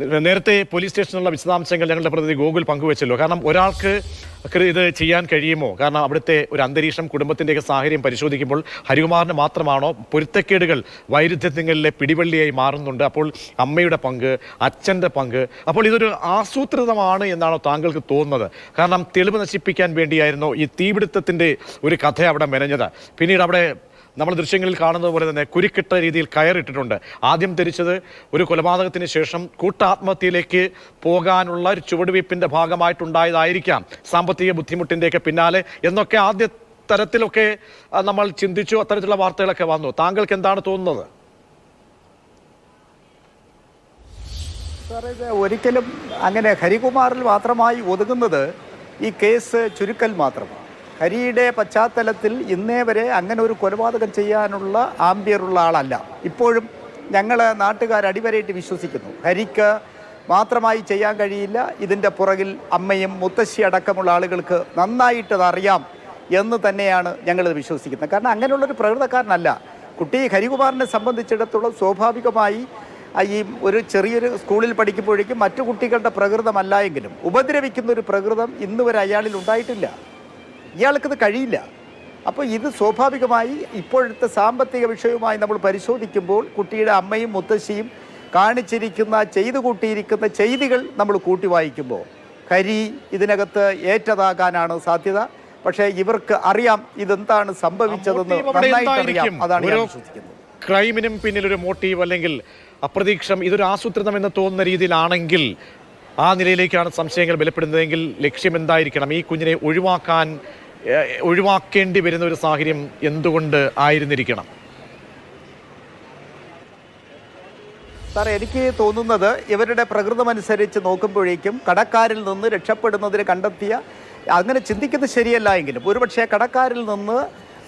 നേരത്തെ പോലീസ് സ്റ്റേഷനിലുള്ള വിശദാംശങ്ങൾ ഞങ്ങളുടെ പ്രതിനിധി ഗോകുൽ പങ്കുവച്ചല്ലോ. കാരണം ഒരാൾക്ക് ഇത് ചെയ്യാൻ കഴിയുമോ? കാരണം അവിടുത്തെ ഒരു അന്തരീക്ഷം കുടുംബത്തിന്റെയൊക്കെ സാഹചര്യം പരിശോധിക്കുമ്പോൾ ഹരികുമാറിന് മാത്രമാണോ പൊരുത്തക്കേടുകൾ വൈരുദ്ധ്യങ്ങളിലെ പിടിവള്ളിയായി മാറുന്നുണ്ട്? അപ്പോൾ അമ്മയുടെ പങ്ക് അച്ഛന്റെ പങ്ക് അപ്പോൾ ഇതൊരു ആസൂത്രിതമാണ് എന്നാണോ താങ്കൾക്ക് തോന്നുന്നത്? കാരണം തെളിവ് നശിപ്പിക്കാൻ വേണ്ടിയായിരുന്നോ ഈ തീപിടുത്തത്തിന്റെ ഒരു കഥ അവിടെ മെനഞ്ഞത്. പിന്നീട് അവിടെ നമ്മൾ ദൃശ്യങ്ങളിൽ കാണുന്നത് പോലെ തന്നെ കുരുക്കിട്ട രീതിയിൽ കയറിട്ടിട്ടുണ്ട് ആദ്യം ധരിച്ചത് ഒരു കൊലപാതകത്തിന് ശേഷം കൂട്ടാത്മഹത്യയിലേക്ക് പോകാനുള്ള ഒരു ചുവടുവയ്പ്പിന്റെ ഭാഗമായിട്ടുണ്ടായതായിരിക്കാം സാമ്പത്തിക ബുദ്ധിമുട്ടിന്റെയൊക്കെ പിന്നാലെ. എന്നൊക്കെ ആദ്യ തരത്തിലൊക്കെ നമ്മൾ ചിന്തിച്ചു അത്തരത്തിലുള്ള വാർത്തകളൊക്കെ വന്നു. താങ്കൾക്ക് എന്താണ് തോന്നുന്നത്? സാറേ ഇത് ഒരിക്കലും അങ്ങനെ ഹരികുമാറിൽ മാത്രമായി ഒതുങ്ങുന്നത് ഈ കേസ് ചുരുക്കൽ മാത്രമാണ്. ഹരിയുടെ പശ്ചാത്തലത്തിൽ ഇന്നേ വരെ അങ്ങനെ ഒരു കൊലപാതകം ചെയ്യാനുള്ള ആംബിയറുള്ള ആളല്ല. ഇപ്പോഴും ഞങ്ങൾ നാട്ടുകാർ അടിവരയിട്ട് വിശ്വസിക്കുന്നു. ഹരിക്ക് മാത്രമായി ചെയ്യാൻ കഴിയില്ല. ഇതിന്റെ പുറകിൽ അമ്മയും മുത്തശ്ശി അടക്കമുള്ള ആളുകൾക്ക് നന്നായിട്ട് അറിയാം എന്ന് തന്നെയാണ് ഞങ്ങളിത് വിശ്വസിക്കുന്നത്. കാരണം അങ്ങനെയുള്ളൊരു പ്രകൃതക്കാരനല്ല. കുട്ടി ഹരികുമാറിനെ സംബന്ധിച്ചിടത്തോളം സ്വാഭാവികമായി ഈ ഒരു ചെറിയൊരു സ്കൂളിൽ പഠിക്കുമ്പോഴേക്കും മറ്റു കുട്ടികളുടെ പ്രകൃതമല്ല എങ്കിലും ഉപദ്രവിക്കുന്ന ഒരു പ്രകൃതം ഇന്നുവരെ അയാളിൽ ഉണ്ടായിട്ടില്ല. ഇയാൾക്കത് കഴിയില്ല. അപ്പോൾ ഇത് സ്വാഭാവികമായി ഇപ്പോഴത്തെ സാമ്പത്തിക വിഷയവുമായി നമ്മൾ പരിശോധിക്കുമ്പോൾ കുട്ടിയുടെ അമ്മയും മുത്തശ്ശിയും കാണിച്ചിരിക്കുന്ന ചെയ്തു കൂട്ടിയിരിക്കുന്ന ചെയ്തികൾ നമ്മൾ കൂട്ടി വായിക്കുമ്പോൾ കരി ഇതിനകത്ത് ഏറ്റതാകാനാണ് സാധ്യത. പക്ഷേ ഇവർക്ക് അറിയാം ഇതെന്താണ് സംഭവിച്ചതെന്ന് നന്നായിട്ട് അറിയാം അതാണ് ഞാൻ ഒരു വിശ്വസിക്കുന്നത്. ക്രൈമിനും പിന്നിൽ ഒരു മോട്ടീവ് അല്ലെങ്കിൽ അപ്രതീക്ഷം ഇതൊരു ആസൂത്രിതം എന്ന് തോന്നുന്ന രീതിയിലാണെങ്കിൽ ആ നിലയിലേക്കാണ് സംശയങ്ങൾ ബലപ്പെടുന്നതെങ്കിൽ ലക്ഷ്യം എന്തായിരിക്കണം? ഈ കുഞ്ഞിനെ ഒഴിവാക്കാൻ ഒഴിവാക്കേണ്ടി വരുന്ന ഒരു സാഹചര്യം എന്തുകൊണ്ട് ആയിരുന്നിരിക്കണം? സാർ എനിക്ക് തോന്നുന്നത് ഇവരുടെ പ്രകൃതമനുസരിച്ച് നോക്കുമ്പോഴേക്കും കടക്കാരിൽ നിന്ന് രക്ഷപ്പെടുന്നതിന് കണ്ടെത്തിയ അങ്ങനെ ചിന്തിക്കുന്നത് ശരിയല്ല എങ്കിലും ഒരുപക്ഷെ കടക്കാരിൽ നിന്ന്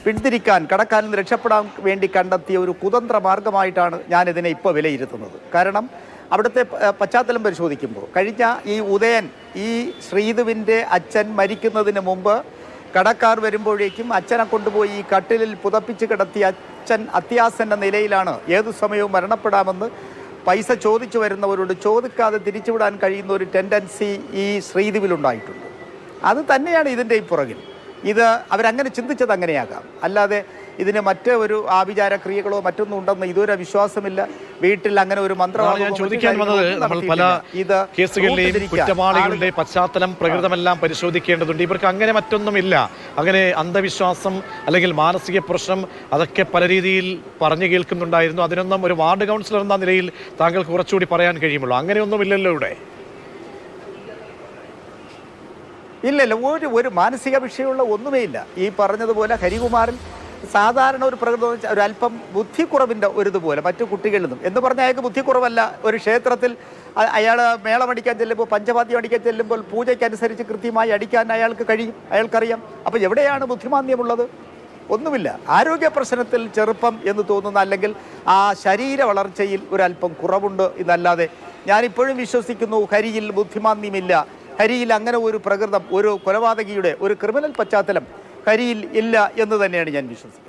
പിന്തിരിക്കാൻ കടക്കാരിൽ നിന്ന് രക്ഷപ്പെടാൻ വേണ്ടി കണ്ടെത്തിയ ഒരു കുതന്ത്ര മാർഗമായിട്ടാണ് ഞാനിതിനെ ഇപ്പോൾ വിലയിരുത്തുന്നത്. കാരണം അവിടുത്തെ പശ്ചാത്തലം പരിശോധിക്കുമ്പോൾ കഴിഞ്ഞ ഈ ഉദയൻ ഈ ശ്രീധുവിന്റെ അച്ഛൻ മരിക്കുന്നതിന് മുമ്പ് കടക്കാർ വരുമ്പോഴേക്കും അച്ഛനെ കൊണ്ടുപോയി ഈ കട്ടിലിൽ പുതപ്പിച്ച് കിടത്തിയ അച്ഛൻ അത്യാസന്ന നിലയിലാണ്. ഏതു സമയവും മരണപ്പെടാമെന്ന് പൈസ ചോദിച്ചു വരുന്നവരോട് ചോദിക്കാതെ തിരിച്ചുവിടാൻ കഴിയുന്ന ഒരു ടെൻഡൻസി ഈ ശ്രീദ്വീപിലുണ്ടായിട്ടുണ്ട് അത് തന്നെയാണ് ഇതിന്റെ ഈ പുറകിൽ. ഇത് അവരങ്ങനെ ചിന്തിച്ചത് അങ്ങനെയാകാം. അല്ലാതെ ഇതിന് മറ്റ് ഒരു ആഭിചാര ക്രിയകളോ മറ്റൊന്നും ഉണ്ടെന്ന് ഇതുവരെ വിശ്വാസമില്ല. വീട്ടിൽ അങ്ങനെ ഒരു മന്ത്രമാണ് ഞാൻ ചോദിക്കാൻ വന്നത്. നമ്മൾ പല കേസുകളിലെയും കുറ്റവാളികളുടെ പശ്ചാത്തലം പ്രകൃതമെല്ലാം പരിശോധിക്കേണ്ടതുണ്ട്. ഇവർക്ക് അങ്ങനെ മറ്റൊന്നുമില്ല. അങ്ങനെ അന്ധവിശ്വാസം അല്ലെങ്കിൽ മാനസിക പ്രശ്നം അതൊക്കെ പല രീതിയിൽ പറഞ്ഞു കേൾക്കുന്നുണ്ടായിരുന്നു. അതിനൊന്നും ഒരു വാർഡ് കൗൺസിലർ എന്ന നിലയിൽ താങ്കൾക്ക് കുറച്ചുകൂടി പറയാൻ കഴിയുമുള്ളൂ അങ്ങനെയൊന്നുമില്ലല്ലോ ഇവിടെ. ഇല്ലല്ല ഒരു ഒരു മാനസിക വിഷയമുള്ള ഒന്നുമേ ഇല്ല. ഈ പറഞ്ഞതുപോലെ ഹരികുമാറിൽ സാധാരണ ഒരു പ്രകൃതം ഒരു അല്പം ബുദ്ധിക്കുറവിന്റെ ഒരു ഇതുപോലെ മറ്റു കുട്ടികളിൽ നിന്നും. എന്ന് പറഞ്ഞാൽ അയാൾക്ക് ബുദ്ധിക്കുറവല്ല. ഒരു ക്ഷേത്രത്തിൽ അയാൾ മേളമടിക്കാൻ ചെല്ലുമ്പോൾ പഞ്ചവാദ്യം അടിക്കാൻ ചെല്ലുമ്പോൾ പൂജയ്ക്കനുസരിച്ച് കൃത്യമായി അടിക്കാൻ അയാൾക്ക് കഴിയും അയാൾക്കറിയാം. അപ്പോൾ എവിടെയാണ് ബുദ്ധിമാന്ദ്യമുള്ളത്? ഒന്നുമില്ല. ആരോഗ്യ പ്രശ്നത്തിൽ ചെറുപ്പം എന്ന് തോന്നുന്ന അല്ലെങ്കിൽ ആ ശരീര വളർച്ചയിൽ ഒരല്പം കുറവുണ്ട് എന്നല്ലാതെ ഞാനിപ്പോഴും വിശ്വസിക്കുന്നു ഹരിയിൽ ബുദ്ധിമാന്ദ്യമില്ല. ഹരിയിൽ അങ്ങനെ ഒരു പ്രകൃതം ഒരു കൊലപാതകിയുടെ ഒരു ക്രിമിനൽ പശ്ചാത്തലം ഹരിയിൽ ഇല്ല എന്ന് തന്നെയാണ് ഞാൻ വിശ്വസിക്കുന്നത്.